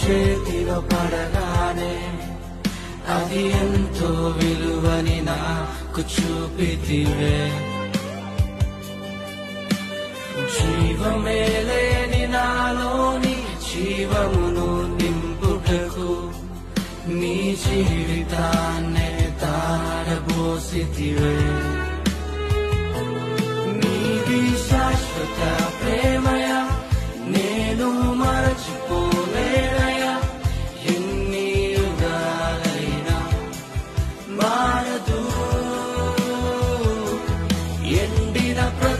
చేతిలో పడగానే అది ఎంతో విలువని నాకు చూపితివే. జీవమే లేని నాలోని జీవమును నింపుటకు నీ జీవితాన్నే తారబోసితివే. ಮಾಡದು ಎಂದಿನ ಪ್ರ